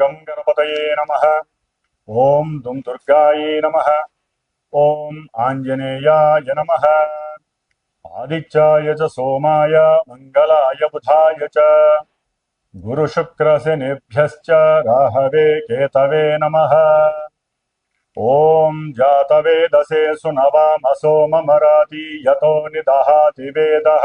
గం గణపతయే నమ ఓం దుం దుర్గాయే నమ ఓం ఆంజనేయాయ నమ ఆదిత్యాయ చ సోమాయ మంగళాయ బుధాయ చ గురుశుక్రశనిభ్యశ్చ రాహవే కేతవే నమః ఓం జాతవేదసే సునవామసో మమరాతి యతో నిదహాతి వేదః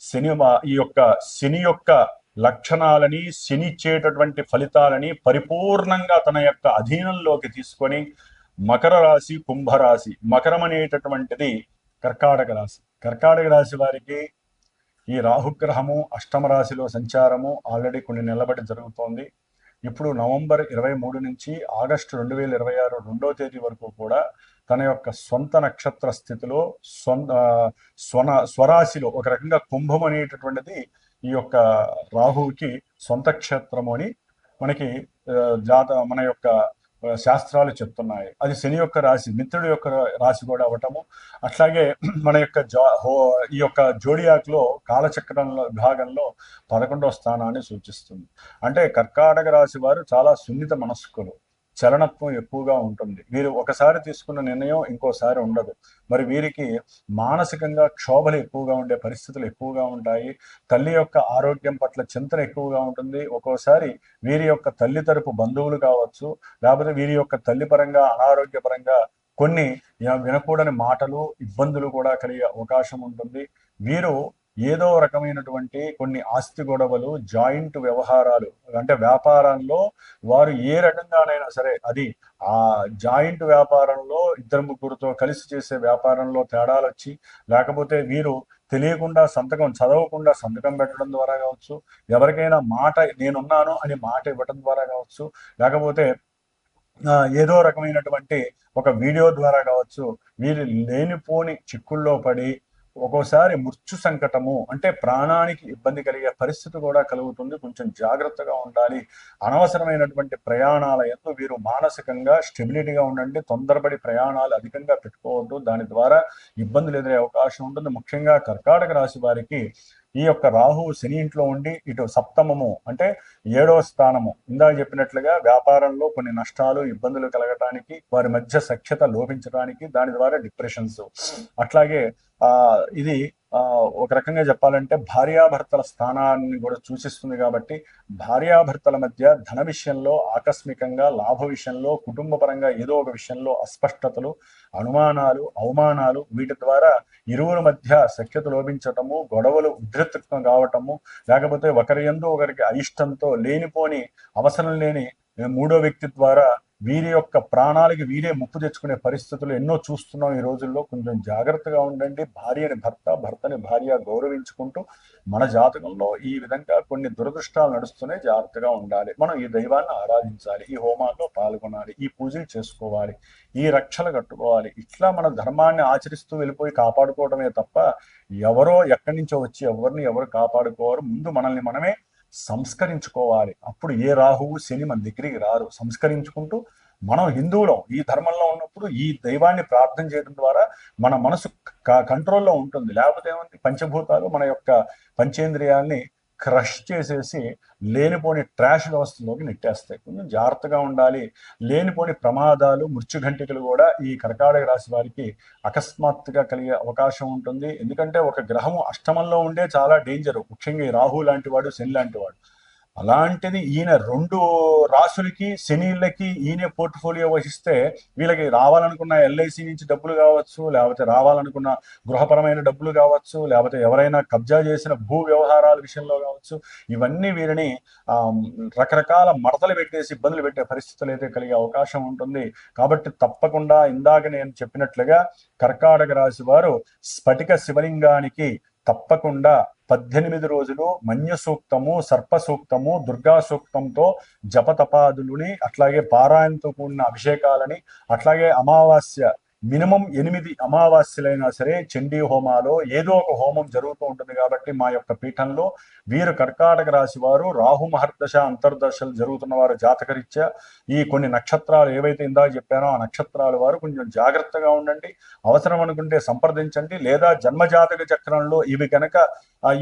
శని ఈ యొక్క శని యొక్క లక్షణాలని శనిచ్చేటటువంటి ఫలితాలని పరిపూర్ణంగా తన యొక్క అధీనంలోకి తీసుకొని మకర రాశి కుంభరాశి మకరం అనేటటువంటిది కర్కాటక రాశి. కర్కాటక రాశి వారికి ఈ రాహుగ్రహము అష్టమ రాశిలో సంచారము ఆల్రెడీ కొన్ని నిలబడి జరుగుతోంది. ఇప్పుడు నవంబర్ ఇరవై మూడు నుంచి ఆగస్టు రెండు వేల ఇరవై ఆరు రెండో తేదీ వరకు కూడా తన యొక్క సొంత నక్షత్ర స్థితిలో సొంత స్వన స్వరాశిలో ఒక రకంగా కుంభం అనేటటువంటిది ఈ యొక్క రాహువుకి సొంత క్షేత్రము అని మనకి జాత మన యొక్క శాస్త్రాలు చెప్తున్నాయి. అది శని యొక్క రాశి మిత్రుడి యొక్క రాశి కూడా అవటము. అట్లాగే మన యొక్క జా ఈ యొక్క జోడియాక్లో కాలచక్రంలో విభాగంలో పదకొండవ స్థానాన్ని సూచిస్తుంది. అంటే కర్కాటక రాశి వారు చాలా సున్నిత మనస్కులు. చలనత్వం ఎక్కువగా ఉంటుంది. వీరు ఒకసారి తీసుకున్న నిర్ణయం ఇంకోసారి ఉండదు. మరి వీరికి మానసికంగా క్షోభలు ఎక్కువగా ఉండే పరిస్థితులు ఎక్కువగా ఉంటాయి. తల్లి యొక్క ఆరోగ్యం పట్ల చింతన ఎక్కువగా ఉంటుంది. ఒక్కోసారి వీరి యొక్క తల్లి తరపు బంధువులు కావచ్చు లేకపోతే వీరి యొక్క తల్లి పరంగా అనారోగ్యపరంగా కొన్ని వినకూడని మాటలు ఇబ్బందులు కూడా కలిగే అవకాశం ఉంటుంది. వీరు ఏదో రకమైనటువంటి కొన్ని ఆస్తి గొడవలు జాయింట్ వ్యవహారాలు అంటే వ్యాపారంలో వారు ఏ రకంగానైనా సరే అది ఆ జాయింట్ వ్యాపారంలో ఇద్దరు ముగ్గురుతో కలిసి చేసే వ్యాపారంలో తేడాలు వచ్చి లేకపోతే వీరు తెలియకుండా సంతకం చదవకుండా సంతకం పెట్టడం ద్వారా కావచ్చు ఎవరికైనా మాట నేనున్నాను అని మాట ఇవ్వడం ద్వారా కావచ్చు లేకపోతే ఏదో రకమైనటువంటి ఒక వీడియో ద్వారా కావచ్చు వీరు లేనిపోని చిక్కుల్లో పడి ఒక్కోసారి మృత్యు సంకటము అంటే ప్రాణానికి ఇబ్బంది కలిగే పరిస్థితి కూడా కలుగుతుంది. కొంచెం జాగ్రత్తగా ఉండాలి. అనవసరమైనటువంటి ప్రయాణాల ఎందు వీరు మానసికంగా స్టెబిలిటీగా ఉండండి. తొందరపడి ప్రయాణాలు అధికంగా పెట్టుకోవద్దు. దాని ద్వారా ఇబ్బందులు ఎదురే అవకాశం ఉంటుంది. ముఖ్యంగా కర్కాటక రాశి వారికి ఈ యొక్క రాహువు శని ఇంట్లో ఉండి ఇటు సప్తమము అంటే ఏడవ స్థానము. ఇందాక చెప్పినట్లుగా వ్యాపారంలో కొన్ని నష్టాలు ఇబ్బందులు కలగటానికి వారి మధ్య సఖ్యత లోపించడానికి దాని ద్వారా డిప్రెషన్స్. అట్లాగే ఆ ఇది ఒక రకంగా చెప్పాలంటే భార్యాభర్తల స్థానాన్ని కూడా సూచిస్తుంది కాబట్టి భార్యాభర్తల మధ్య ధన విషయంలో ఆకస్మికంగా లాభ విషయంలో కుటుంబపరంగా ఏదో ఒక విషయంలో అస్పష్టతలు అనుమానాలు అవమానాలు వీటి ద్వారా ఇరువుల మధ్య సఖ్యత లోపించటము గొడవలు ఉధృతం కావటము లేకపోతే ఒకరి ఎందు ఒకరికి అయిష్టంతో లేనిపోని అవసరం లేని మూడో వ్యక్తి ద్వారా వీరి యొక్క ప్రాణాలకి వీరే ముప్పు తెచ్చుకునే పరిస్థితులు ఎన్నో చూస్తున్నాం ఈ రోజుల్లో. కొంచెం జాగ్రత్తగా ఉండండి. భార్యని భర్త భర్తని భార్య గౌరవించుకుంటూ మన జాతకంలో ఈ విధంగా కొన్ని దురదృష్టాలు నడుస్తూనే జాగ్రత్తగా ఉండాలి. మనం ఈ దైవాన్ని ఆరాధించాలి ఈ హోమాల్లో పాల్గొనాలి ఈ పూజలు చేసుకోవాలి ఈ రక్షలు కట్టుకోవాలి. ఇట్లా మన ధర్మాన్ని ఆచరిస్తూ వెళ్ళిపోయి కాపాడుకోవడమే తప్ప ఎవరో ఎక్కడి నుంచో వచ్చి ఎవరిని ఎవరు కాపాడుకోరు. ముందు మనల్ని మనమే సంస్కరించుకోవాలి. అప్పుడు ఏ రాహువు శని మన దగ్గరికి రారు. సంస్కరించుకుంటూ మనం హిందువులం ఈ ధర్మంలో ఉన్నప్పుడు ఈ దైవాన్ని ప్రార్థన చేయడం ద్వారా మన మనసు కంట్రోల్లో ఉంటుంది. లేకపోతే ఏమంటే పంచభూతాలు మన యొక్క పంచేంద్రియాల్ని క్రష్ చేసేసి లేనిపోని ట్రాష్ వ్యవస్థలోకి నెట్టేస్తాయి. కొంచెం జాగ్రత్తగా ఉండాలి. లేనిపోని ప్రమాదాలు మృత్యుఘంటికలు కూడా ఈ కర్కాటక రాశి వారికి అకస్మాత్తుగా కలిగే అవకాశం ఉంటుంది. ఎందుకంటే ఒక గ్రహము అష్టమంలో ఉండే చాలా డేంజర్ ముఖ్యంగా ఈ రాహు లాంటి వాడు శని లాంటి వాడు. అలాంటిది ఈయన రెండు రాసులకి శనిళ్ళకి ఈయనే పోర్ట్ఫోలియో వహిస్తే వీళ్ళకి రావాలనుకున్న ఎల్ఐసి నుంచి డబ్బులు కావచ్చు లేకపోతే రావాలనుకున్న గృహపరమైన డబ్బులు కావచ్చు లేకపోతే ఎవరైనా కబ్జా చేసిన భూ వ్యవహారాల విషయంలో కావచ్చు ఇవన్నీ వీరిని రకరకాల మడతలు పెట్టేసి ఇబ్బందులు పెట్టే పరిస్థితులు అయితే కలిగే అవకాశం ఉంటుంది. కాబట్టి తప్పకుండా ఇందాక నేను చెప్పినట్లుగా కర్కాటక రాశి వారు స్ఫటిక శివలింగానికి తప్పకుండా పద్దెనిమిది రోజులు మన్య సూక్తము సర్ప సూక్తము దుర్గా సూక్తంతో జపతపాదులని అట్లాగే పారాయణతో కూడిన అభిషేకాలని అట్లాగే అమావాస్య మినిమం ఎనిమిది అమావాస్యలైనా సరే చండీ హోమాలో ఏదో ఒక హోమం జరుగుతూ ఉంటుంది కాబట్టి మా యొక్క పీఠంలో వీరు కర్కాటక రాశి వారు రాహు మహర్దశ అంతర్దశలు జరుగుతున్న వారు జాతకరీత్యా ఈ కొన్ని నక్షత్రాలు ఏవైతే ఇందాక చెప్పానో ఆ నక్షత్రాల వారు కొంచెం జాగ్రత్తగా ఉండండి. అవసరం అనుకుంటే సంప్రదించండి. లేదా జన్మజాతక చక్రంలో ఇవి కనుక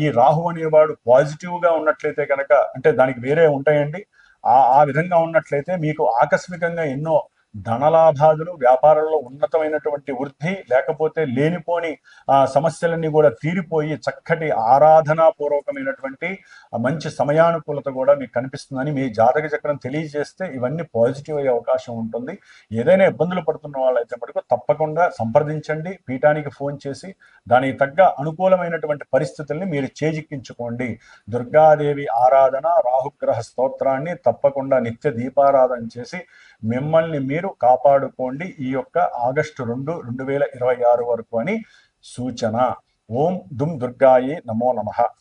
ఈ రాహు అనేవాడు పాజిటివ్గా ఉన్నట్లయితే కనుక అంటే దానికి వేరే ఉంటాయండి. ఆ ఆ విధంగా ఉన్నట్లయితే మీకు ఆకస్మికంగా ఎన్నో ధనలాభాదులు వ్యాపారంలో ఉన్నతమైనటువంటి వృద్ధి లేకపోతే లేనిపోని ఆ సమస్యలన్నీ కూడా తీరిపోయి చక్కటి ఆరాధనాపూర్వకమైనటువంటి మంచి సమయానుకూలత కూడా మీకు కనిపిస్తుందని మీ జాతక చక్రం తెలియజేస్తే ఇవన్నీ పాజిటివ్ అయ్యే అవకాశం ఉంటుంది. ఏదైనా ఇబ్బందులు పడుతున్న వాళ్ళైతే మటుకు తప్పకుండా సంప్రదించండి. పీఠానికి ఫోన్ చేసి దానికి తగ్గ అనుకూలమైనటువంటి పరిస్థితుల్ని మీరు చేజిక్కించుకోండి. దుర్గాదేవి ఆరాధన రాహుగ్రహ స్తోత్రాన్ని తప్పకుండా నిత్య దీపారాధన చేసి మిమ్మల్ని మీరు కాపాడుకోండి ఈ యొక్క ఆగస్టు రెండు రెండు వేల ఇరవై ఆరు వరకు అని సూచన. ఓం దుమ్ దుర్గాయే నమో నమః.